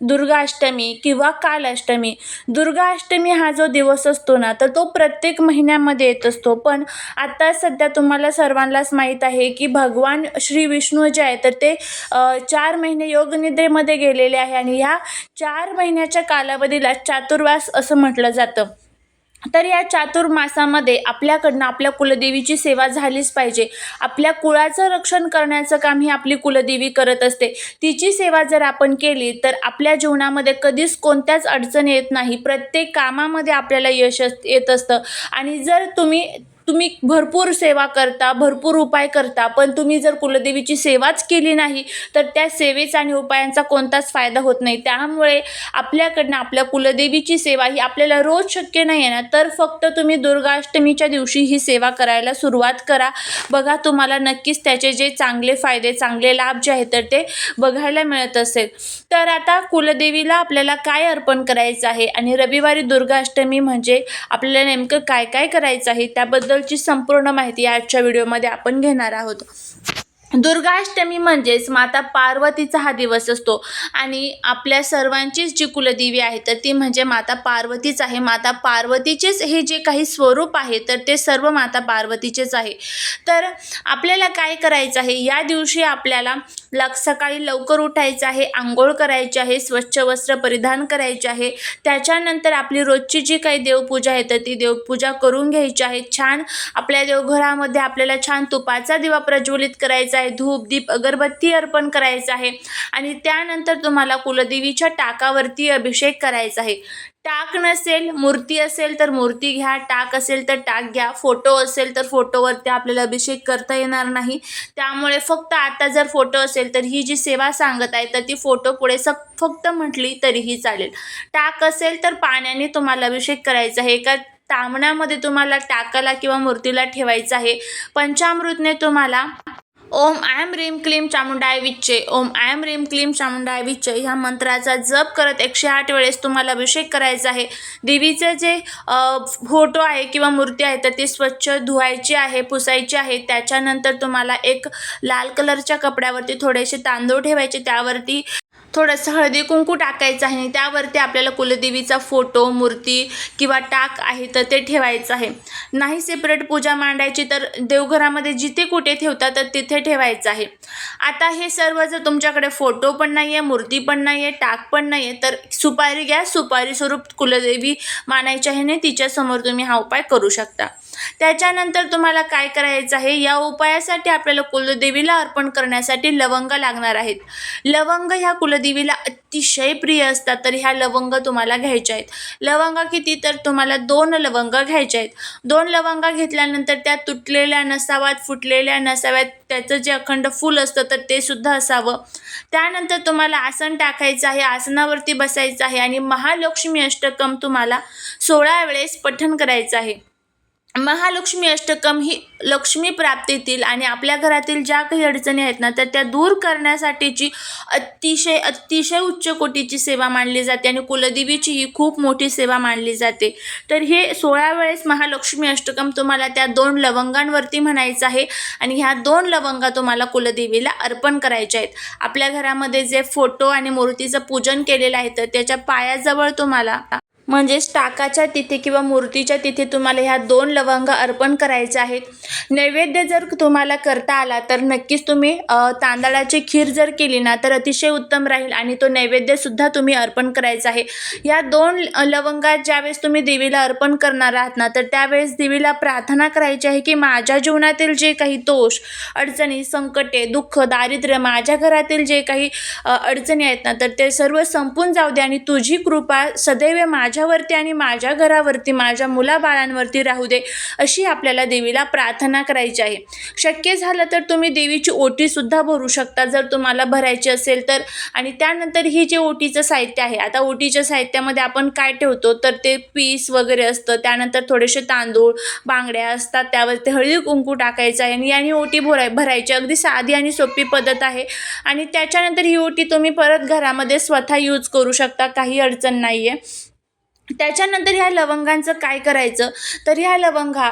दुर्गाष्टमी किंवा कालाष्टमी. दुर्गाष्टमी हा जो दिवस असतो ना तर तो प्रत्येक महिन्यामध्ये येत असतो. पण आता सध्या तुम्हाला सर्वांनाच माहीत आहे की भगवान श्री विष्णू जे आहे तर ते चार महिने योगनिद्रेमध्ये गेलेले आहे. आणि ह्या चार महिन्याच्या कालावधीला चातुर्वास असं म्हटलं जातं. तर या चातुर्मासामध्ये आपल्याकडनं आपल्या कुलदेवीची सेवा झालीच पाहिजे. आपल्या कुळाचं रक्षण करण्याचं काम ही आपली कुलदेवी करत असते. तिची सेवा जर आपण केली तर आपल्या जीवनामध्ये कधीच कोणत्याच अडचण येत नाही. प्रत्येक कामामध्ये आपल्याला यश येत असतं. आणि जर तुम्ही तुम्ही भरपूर सेवा करता भरपूर उपाय करता पण तुम्ही जर कुलदेवीची सेवाच केली नाही तर त्या सेवेचा आणि उपायांचा कोणताच फायदा होत नाही. त्यामुळे आपल्याकडनं आपल्या कुलदेवीची सेवा ही आपल्याला रोज शक्य नाही आहे ना तर फक्त तुम्ही दुर्गाष्टमीच्या दिवशी ही सेवा करायला सुरुवात करा. बघा तुम्हाला नक्कीच त्याचे जे चांगले फायदे चांगले लाभ जे आहेत तर ते बघायला मिळत असेल. तर आता कुलदेवीला आपल्याला काय अर्पण करायचं आहे? आणि रविवारी दुर्गाष्टमी म्हणजे आपल्याला नेमकं काय काय करायचं आहे? त्याबद्दल याबद्दलची संपूर्ण माहिती आजच्या व्हिडिओमध्ये आपण घेणार आहोत. दुर्गाष्टमी म्हणजेच माता पार्वतीचा हा दिवस असतो. आणि आपल्या सर्वांचीच जी कुलदेवी आहे तर ती म्हणजे माता पार्वतीच आहे. माता पार्वतीचेच हे जे काही स्वरूप आहे तर ते सर्व माता पार्वतीचेच आहे. तर आपल्याला काय करायचं आहे? या दिवशी आपल्याला लग सकाळी लवकर उठायचं आहे आंघोळ करायची आहे स्वच्छ वस्त्र परिधान करायचे आहे. त्याच्यानंतर आपली रोजची जी काही देवपूजा आहे तर ती देवपूजा करून घ्यायची आहे. छान आपल्या देवघरामध्ये आपल्याला छान तुपाचा दिवा प्रज्वलित करायचा आहे. धूप दीप अगरबत्ती अर्पण करायचं आहे. आणि त्यानंतर तुम्हाला कुलदेवीच्या टाकावरती अभिषेक करायचा आहे. टाक नसेल मूर्ती असेल तर मूर्ती घ्या. टाक असेल तर टाक घ्या. फोटो असेल तर फोटोवरती आपल्याला अभिषेक करता येणार नाही. त्यामुळे फक्त आता जर फोटो असेल तर ही जी सेवा सांगत आहे तर ती फोटो पुढे सक फक्त म्हटली तरीही चालेल. टाक असेल तर पाण्याने तुम्हाला अभिषेक करायचा आहे. एका तामणामध्ये तुम्हाला टाकाला किंवा मूर्तीला ठेवायचं आहे. पंचामृतने तुम्हाला ओम आय रीम क्लीम चामुंडाय विच्चे. ओम आय रीम क्लीम चामुंडाय विच्चे. ह्या मंत्राचा जप करत एकशे आठ वेळेस तुम्हाला अभिषेक करायचा आहे. देवीचे जे फोटो आहे किंवा मूर्ती आहे तर ती स्वच्छ धुवायची आहे पुसायची आहे. त्याच्यानंतर तुम्हाला एक लाल कलरच्या कपड्यावरती थोडेसे तांदूळ ठेवायचे. त्यावरती थोडंसं हळदी कुंकू टाकायचं आहे त्यावरती आपल्याला कुलदेवीचा फोटो मूर्ती किंवा टाक आहे तर ते ठेवायचं आहे. नाही सेपरेट पूजा मांडायची तर देवघरामध्ये जिथे कुठे ठेवतात तर तिथे ठेवायचं आहे. आता हे सर्व जर तुमच्याकडे फोटो पण नाही आहे मूर्ती पण नाही आहे टाक पण नाही आहे तर सुपारी घ्या. सुपारी स्वरूप कुलदेवी मानायची आहे ना तिच्यासमोर तुम्ही हा उपाय करू शकता. त्याच्यानंतर तुम्हाला काय करायचं आहे? या उपायासाठी आपल्याला कुलदेवीला अर्पण करण्यासाठी लवंग लागणार आहेत. लवंग ह्या कुलदेवीला अतिशय प्रिय असतात तर ह्या लवंग तुम्हाला घ्यायच्या आहेत. लवंग किती? तर तुम्हाला दोन लवंग घ्यायच्या आहेत. दोन लवंग घेतल्यानंतर त्या तुटलेल्या नसाव्यात फुटलेल्या नसाव्यात त्याचं जे अखंड फूल असतं तर ते सुद्धा असावं. त्यानंतर तुम्हाला आसन टाकायचं आहे आसनावरती बसायचं आहे आणि महालक्ष्मी अष्टकम तुम्हाला सोळा वेळेस पठण करायचं आहे. महालक्ष्मी अष्टकम ही लक्ष्मी प्राप्तीतील आणि आपल्या घरातील ज्या काही अडचणी आहेत ना तर त्या दूर करण्यासाठीची अतिशय अतिशय उच्च कोटीची सेवा मानली जाते आणि कुलदेवीची ही खूप मोठी सेवा मानली जाते. तर हे सोळा वेळेस महालक्ष्मी अष्टकम तुम्हाला त्या दोन लवंगांवरती म्हणायचं आहे आणि ह्या दोन लवंगा तुम्हाला कुलदेवीला अर्पण करायच्या आहेत. आपल्या घरामध्ये जे फोटो आणि मूर्तीचं पूजन केलेलं आहे तर त्याच्या पायाजवळ तुम्हाला म्हणजेच टाकाच्या तिथे किंवा मूर्तीच्या तिथे तुम्हाला ह्या दोन लवंग अर्पण करायचे आहेत. नैवेद्य जर तुम्हाला करता आला तर नक्कीच तुम्ही तांदळाची खीर जर केली ना तर अतिशय उत्तम राहील आणि तो नैवेद्यसुद्धा तुम्ही अर्पण करायचा आहे. या दोन लवंगात ज्यावेळेस तुम्ही देवीला अर्पण करणार आहात ना तर त्यावेळेस देवीला प्रार्थना करायची आहे की माझ्या जीवनातील जे काही दोष अडचणी संकटे दुःख दारिद्र्य माझ्या घरातील जे काही अडचणी आहेत ना तर ते सर्व संपून जाऊ दे आणि तुझी कृपा सदैव माझ्या माझ्यावरती आणि माझ्या घरावरती माझ्या मुलाबाळांवरती राहू दे अशी आपल्याला देवीला प्रार्थना करायची आहे. शक्य झालं तर तुम्ही देवीची ओटीसुद्धा भरू शकता जर तुम्हाला भरायची असेल तर. आणि त्यानंतर ही जे ओटीचं साहित्य आहे आता ओटीच्या साहित्यामध्ये आपण काय ठेवतो? तर ते पीस वगैरे असतं त्यानंतर थोडेसे तांदूळ बांगड्या असतात त्यावर ते हळदी कुंकू टाकायचं आहे आणि याने ओटी भराय भरायची. अगदी साधी आणि सोपी पद्धत आहे. आणि त्याच्यानंतर ही ओटी तुम्ही परत घरामध्ये स्वतः यूज करू शकता काही अडचण नाही आहे त्याच्यानंतर ह्या लवंगांचं काय करायचं? तर ह्या लवंगा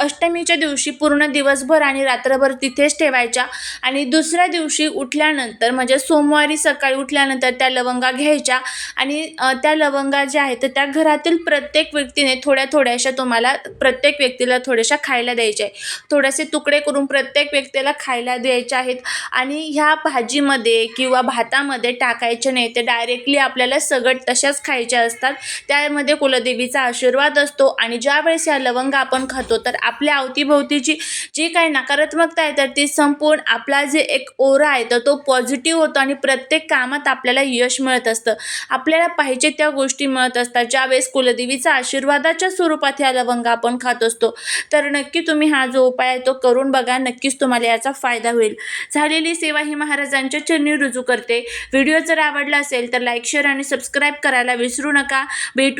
अष्टमीच्या दिवशी पूर्ण दिवसभर आणि रात्रभर तिथेच ठेवायच्या आणि दुसऱ्या दिवशी उठल्यानंतर म्हणजे सोमवारी सकाळी उठल्यानंतर त्या लवंगा घ्यायच्या आणि त्या लवंगा ज्या आहेत तर त्या घरातील प्रत्येक व्यक्तीने थोड्या थोड्याशा तुम्हाला प्रत्येक व्यक्तीला थोड्याशा खायला द्यायच्या आहे थोडेसे तुकडे करून प्रत्येक व्यक्तीला खायला द्यायच्या आहेत आणि ह्या भाजीमध्ये किंवा भातामध्ये टाकायचे नाही ते डायरेक्टली आपल्याला सगट तशाच खायच्या असतात. त्या त्यामध्ये कुलदेवीचा आशीर्वाद असतो आणि ज्यावेळेस या लवंग आपण खातो तर आपल्या अवतीभोवतीची जी काही नकारात्मकता आहे तर ती संपूर्ण आपला जे एक ओरा आहे तर तो पॉझिटिव्ह होतो आणि प्रत्येक कामात आपल्याला यश मिळत असतं. आपल्याला पाहिजे त्या गोष्टी मिळत असतात. ज्यावेळेस कुलदेवीचा आशीर्वादाच्या स्वरूपात ह्या लवंग आपण खात असतो तर नक्की तुम्ही हा जो उपाय आहे तो करून बघा. नक्कीच तुम्हाला याचा फायदा होईल. झालेली सेवा ही महाराजांच्या चरणी रुजू करते. व्हिडिओ जर आवडला असेल तर लाईक शेअर आणि सबस्क्राईब करायला विसरू नका. भेटू